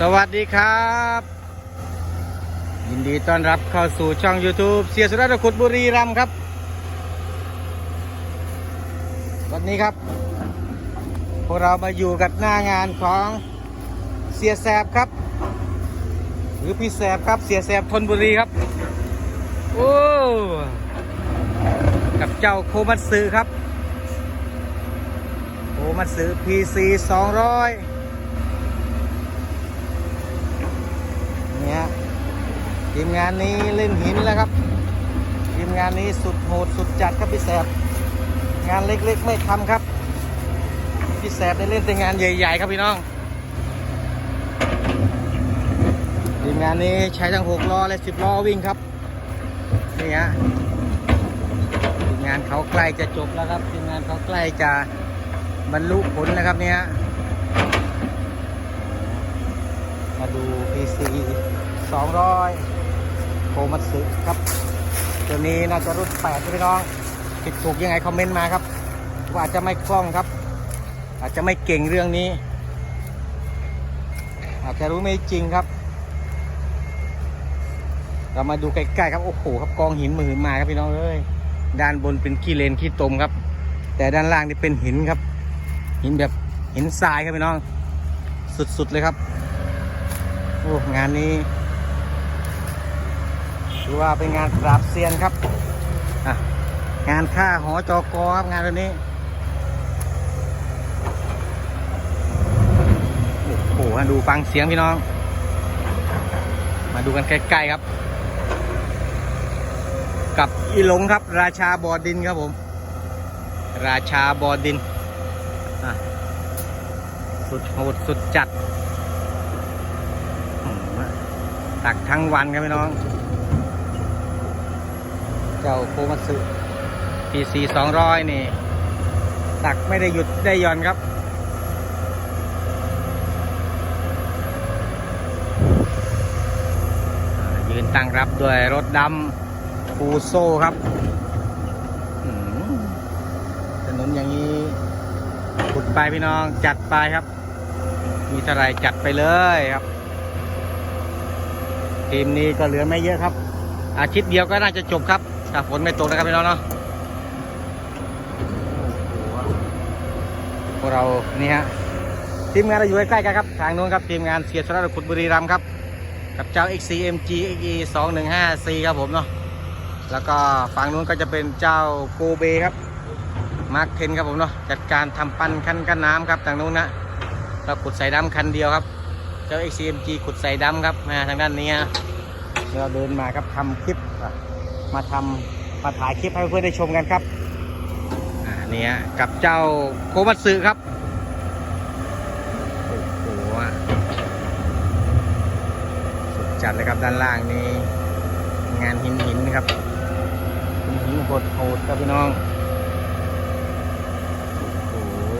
สวัสดีครับ ยินดีต้อนรับเข้าสู่ช่อง YouTube เสียสุรัตน์ขุดบุรีรัมครับ วันนี้ครับ พวกเรามาอยู่กับหน้างานของเสียแสบครับ หรือพี่แสบครับเสียแสบทนบุรีครับ โอ้กับเจ้าโคมัตสึครับโคมัตสึ PC 200 เนี่ย ทีมงานนี้เล่นหินแล้วครับ ทีมงานนี้สุดโหดสุดจัดครับพี่แสบงานเล็กๆ ไม่ทำครับ พี่แสบได้เล่นแต่งานใหญ่ ๆ ครับพี่น้อง ทีมงานนี้ใช้ทั้งหกล้อและสิบล้อวิ่งครับนี่ฮะทีมงานเขาใกล้จะจบแล้วครับทีมงานเขาใกล้จะบรรลุผลนะครับเนี่ยมาดู PC 200 โคมัตสึครับตัวนี้น่าจะรุ่น8นะพี่น้องผิดถูกยังไงคอมเมนต์มาครับว่าอาจจะไม่คล่องครับ อาจจะไม่เก่งเรื่องนี้ อาจจะรู้ไม่จริงครับ เรามาดูใกล้ๆครับโอ้โหครับกองหินมือมาครับพี่น้องเอ้ยด้านบนเป็นขี้เลนขี้ตมครับ แต่ด้านล่างนี่เป็นหินครับ หินแบบหินทรายครับพี่น้อง สุดๆเลยครับโอ้งานนี้ ถือว่าเป็นงานปราบเซียนครับงานค่าหอจอกอครับงานวันนี้โอ้โหมาดูฟังเสียงพี่น้อง มาดูกันใกล้ๆครับ กับอีหลงครับ ราชาบอดินครับผม ราชาบอดินสุดโหดสุดจัด ตักทั้งวันครับพี่น้อง จ้าโคมัตสึ PC 200 นี่ ตักไม่ได้หยุดได้ย่อนครับยืนตั้งรับด้วยรถดำฟูโซ่ครับถนนอย่างนี้ขุดไปพี่น้องจัดไปครับ มีเท่าไรจัดไปเลยครับ ทีมนี้ก็เหลือไม่เยอะครับ อาทิตย์เดียวก็น่าจะจบครับ ถ้าฝนไม่ตกนะครับพี่น้องเนาะพวกเรานี่ฮะทีมงานเราอยู่ใกล้ๆกันครับทางนู้นครับทีมงานเสียสระขุดบุรีรัมย์ครับ กับเจ้า XCMG XE 2 1 5 C ครับผมเนาะแล้วก็ฝั่งนู้นก็จะเป็นเจ้าโกเบครับมาร์คเทนครับผมเนาะจัดการทำปั้นคันกันน้ำครับทางนู้นนะเราขุดใส่ดำคันเดียวครับ เจ้า XCMG ขุดใส่ดำครับมาทางด้านนี้ฮะเราเดินมาครับทำคลิป มาทำมาถ่ายคลิปให้เพื่อนได้ชมกันครับอ่านี่ฮะกับเจ้าโคมัตสึครับโอ้โหอะสุดจัดเลยครับด้านล่างนี่งานหินหินๆครับหินหินโหดโหดๆครับพี่น้องโอ้โห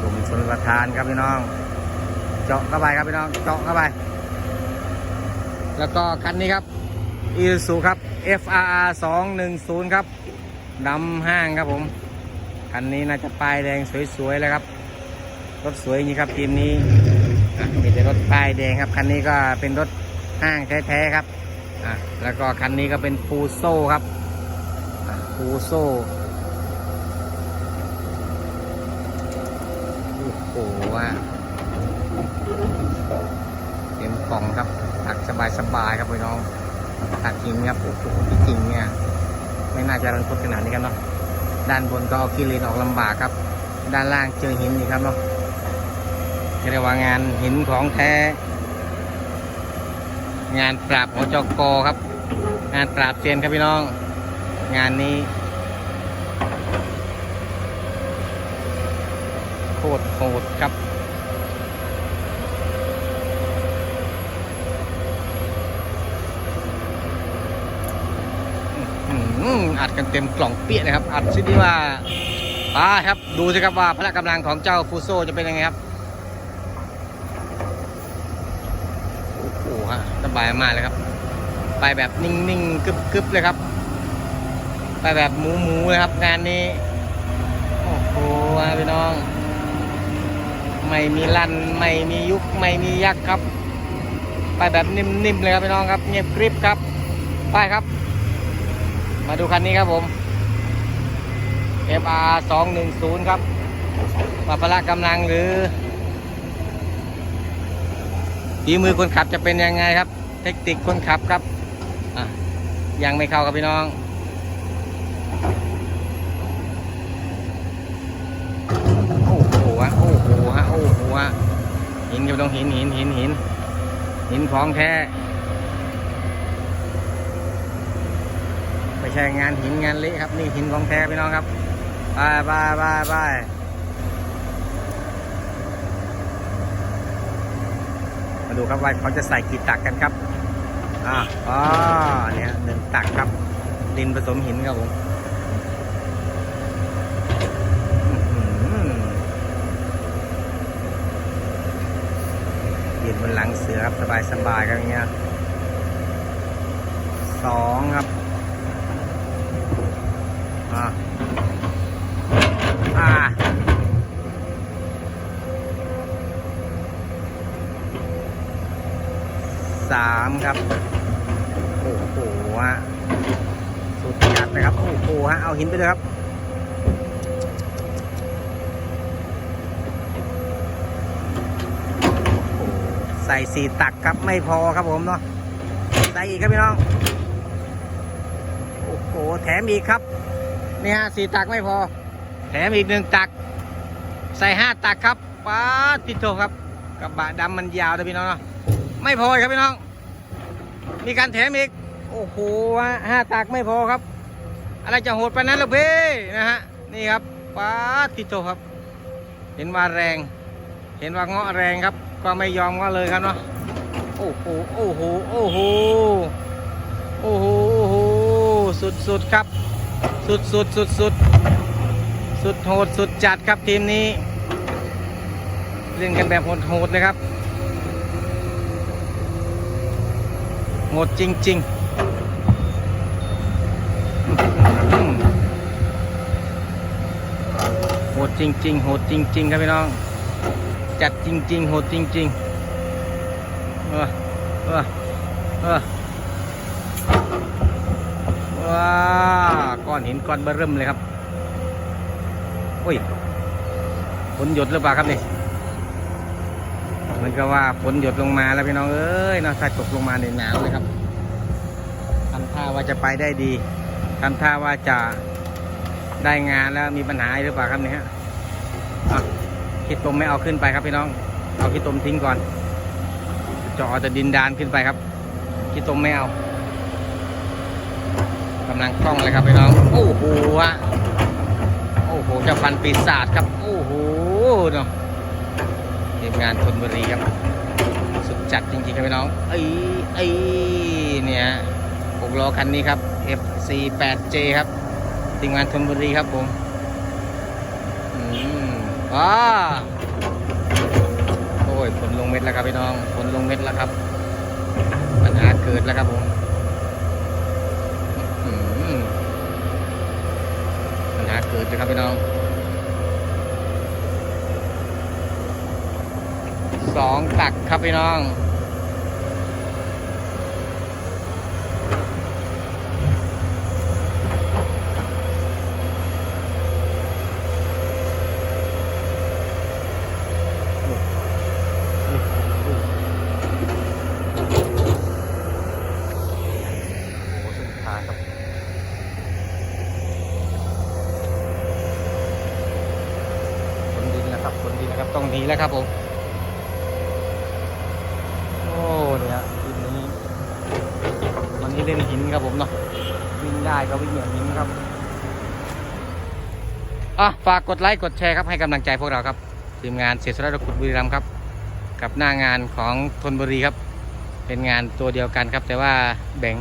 กรมชนประทานครับพี่น้อง เจาะเข้าไปครับพี่น้องเจาะเข้าไป แล้วก็คันนี้ครับอีซูครับ FRR 210 ครับดำห้างครับผม คันนี้น่าจะป้ายแดงสวยๆเลยครับ รถสวยอย่างนี้ครับทีมนี้มีแต่รถป้ายแดงครับคันนี้ก็เป็นรถห้างแท้ๆครับอะแล้วก็คันนี้ก็เป็นฟูโซ่ครับฟูโซ่โอ้โหว่าเต็มกล่อง ครับตักสบายๆครับพี่น้องตักหินครับโอ้โหที่จริงเนี่ยไม่น่าจะรันทดขนาดนี้ครับเนาะด้านบนก็เอาขี้เลนออกลำบากครับ ด้านล่างเจอหินนี่ครับเนาะเรียกว่างานหินของแท้ งานปราบหัวจกอครับ งานปราบเซียนครับพี่น้อง งานนี้โคตรโหดครับ อัดกันเต็มกล่องเปี้ยนะครับ อัดซิที่ว่าอ่าครับ ดูสิครับว่าพละกำลังของเจ้าฟูโซจะเป็นยังไงครับ โอ้โหฮะสบายมากเลยครับ ไปแบบนิ่งๆกึบๆเลยครับ ไปแบบหมูๆเลยครับ งานนี้ โอ้โหพี่น้อง ไม่มีลั่น ไม่มียุกไม่มียักครับ ไปแบบนิ่มๆเลยครับพี่น้องครับ เงียบกริบครับ ไปครับ มาดูคันนี้ครับผม FR 210ครับมาพละกำลังหรือฝีมือคนขับจะเป็นยังไงครับ เทคนิคคนขับครับยังไม่เข้าครับพี่น้องโอ้โหฮะโอ้โหฮะโอ้โหฮะหินกับต้องหินหินหินหินหินของแท้ ไม่ ใช่งานหินงานเละครับ นี่หินของแท้พี่น้องครับไปไปไปไปมาดูครับว่าเขาจะใส่กี่ตักกันครับอ่าอ๋อเนี่ยหนึ่งตักครับ ดินผสมหินครับผมหือยืนบนหลังเสือครับสบายสบายครับอย่างเงี้ยสองครับ อ่าอ่า สามครับ โอ้โหฮะสุดจัดนะครับ โอ้โหฮะเอาหินไปเลยครับใส่สี่ตักครับไม่พอครับผมเนาะใส่อีกครับพี่น้อง โอ้โหแถมอีกครับนี่ฮะสี่ตักไม่พอ แถมอีกหนึ่งตัก ใส่ห้าตักครับป้าติดโถครับกระบะดำมันยาวนะพี่น้องเนาะ ไม่พอครับพี่น้อง มีการแถมอีก โอ้โหฮะห้าตักไม่พอครับ อะไรจะโหดไปนั้นล่ะพี่นะฮะ นี่ครับป้าติโถครับ เห็นว่าแรง เห็นว่าเงาะแรงครับ ก็ไม่ยอมก็เลยครับเนาะ โอ้โห โอ้โห โอ้โห โอ้โห โอ้โห สุดสุดๆครับ สุดสุดสุดสุดสุดโหดสุดจัดครับทีมนี้ เล่นกันแบบโหดๆเลยครับ โหดจริงๆอื้อหือโหดจริงๆโหดจริง ๆ ครับพี่น้อง จัดจริง ๆ โหดจริงๆเออเออเออว้าก้อนหินก้อนเบอร์เริ่มเลยครับ โอ้ยฝนหยดหรือเปล่าครับนี่ เหมันก็ว่าฝนหยดลงมาแล้วพี่น้องเอ้ยเนาะถ้าตกลงมาเนี่ยหนาวเลยครับทำท่าว่าจะไปได้ดีทำท่าว่าจะได้งานแล้วมีปัญหาหรือเปล่าครับเนี่ยคิดตมไม่เอาขึ้นไปครับพี่น้อง เอาคิดตมทิ้งก่อนจะเอาแต่ดินดานขึ้นไปครับคิดตมไม่เอากำลังคล่องเลยครับพี่น้อง โอ้โหฮะโอ้โหจ้าพันปีศาจครับ โอ้โหเนาะ ทีมงานชนบุรีครับ สุดจัดจริงๆครับพี่น้องไอ้ไอ้เนี่ยหกล้อคันนี้ครับ FC8J ครับทีมงานชนบุรีครับผมอืมว้าโอ้ยฝนลงเม็ดแล้วครับพี่น้องฝนลงเม็ดแล้วครับ ปัญหาเกิดแล้วครับผมปัญหาเกิดเลยครับพี่น้อง สองตักครับพี่น้องโอ้โหเส้นทางครับขนดินนะครับขนดินนะครับต้องทีแล้วครับผม โอ้เนี่ยทีนี้วันนี้ เล่นหินครับผมเนาะวิ่งได้ก็วิ่งเหยียบหินครับอะฝากกดไลค์กดแชร์ครับให้กำลังใจพวกเราครับทีมงานเสียสละขุดบุรีรัมย์ครับ กับหน้างานของธนบุรีครับ เป็นงานตัวเดียวกันครับ แต่ว่าแบ่ง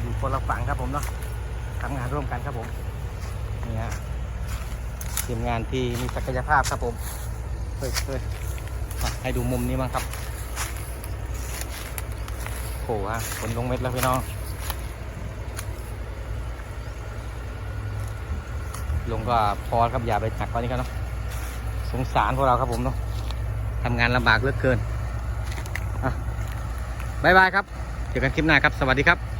อยู่คนละฝั่งครับผมเนาะทำงานร่วมกันครับผมนี่ฮะทีมงานที่มีศักยภาพครับผมเฮ้ยเฮ้ยให้ดูมุมนี้บ้างครับ โอ้โหฮะฝนลงเม็ดแล้วพี่น้อง ลงก็พอครับอย่าไปหนักกว่านี้ครับเนาะสงสารพวกเราครับผมเนาะทำงานลำบากเหลือเกินอะบายบายครับ เจอกันคลิปหน้าครับ สวัสดีครับ